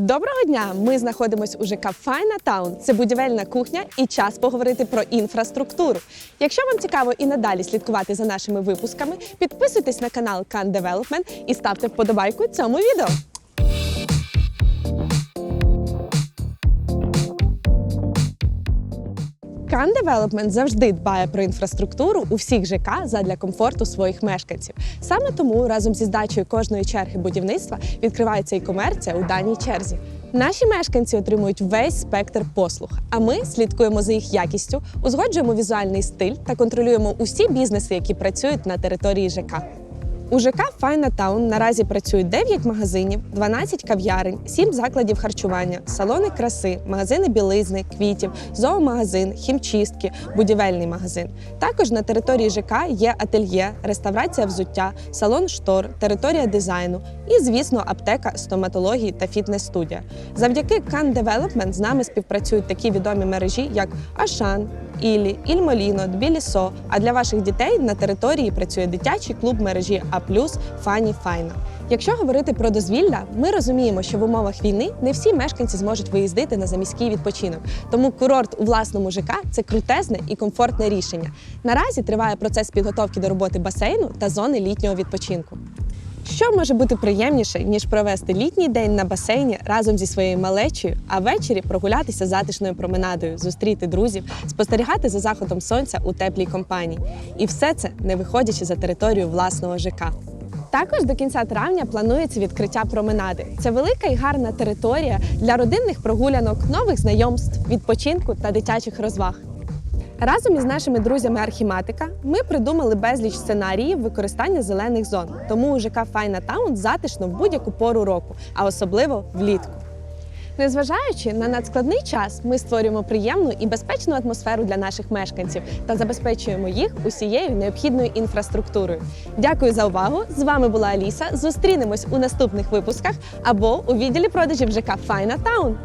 Доброго дня! Ми знаходимося у ЖК Файна Таун. Це будівельна кухня і час поговорити про інфраструктуру. Якщо вам цікаво і надалі слідкувати за нашими випусками, підписуйтесь на канал Can Development і ставте вподобайку цьому відео. Can Development завжди дбає про інфраструктуру у всіх ЖК задля комфорту своїх мешканців. Саме тому разом зі здачею кожної черги будівництва відкривається і комерція у даній черзі. Наші мешканці отримують весь спектр послуг, а ми слідкуємо за їх якістю, узгоджуємо візуальний стиль та контролюємо усі бізнеси, які працюють на території ЖК. У ЖК Файна Таун наразі працюють 9 магазинів, 12 кав'ярень, 7 закладів харчування, салони краси, магазини білизни, квітів, зоомагазин, хімчистки, будівельний магазин. Також на території ЖК є ательє, реставрація взуття, салон штор, територія дизайну і, звісно, аптека, стоматології та фітнес-студія. Завдяки Can Development з нами співпрацюють такі відомі мережі, як Ашан, Ілі, Ільмоліно, Тбілісо. А для ваших дітей на території працює дитячий клуб мережі А Фані Файна. Якщо говорити про дозвілля, ми розуміємо, що в умовах війни не всі мешканці зможуть виїздити на заміський відпочинок. Тому курорт у власному ЖК це крутезне і комфортне рішення. Наразі триває процес підготовки до роботи басейну та зони літнього відпочинку. Що може бути приємніше, ніж провести літній день на басейні разом зі своєю малечею, а ввечері прогулятися затишною променадою, зустріти друзів, спостерігати за заходом сонця у теплій компанії. І все це не виходячи за територію власного ЖК. Також до кінця травня планується відкриття променади. Це велика і гарна територія для родинних прогулянок, нових знайомств, відпочинку та дитячих розваг. Разом із нашими друзями Архіматика ми придумали безліч сценаріїв використання зелених зон. Тому у ЖК Файна Таун затишно в будь-яку пору року, а особливо влітку. Незважаючи на надскладний час, ми створюємо приємну і безпечну атмосферу для наших мешканців та забезпечуємо їх усією необхідною інфраструктурою. Дякую за увагу! З вами була Аліса. Зустрінемось у наступних випусках або у відділі продажів ЖК Файна Таун.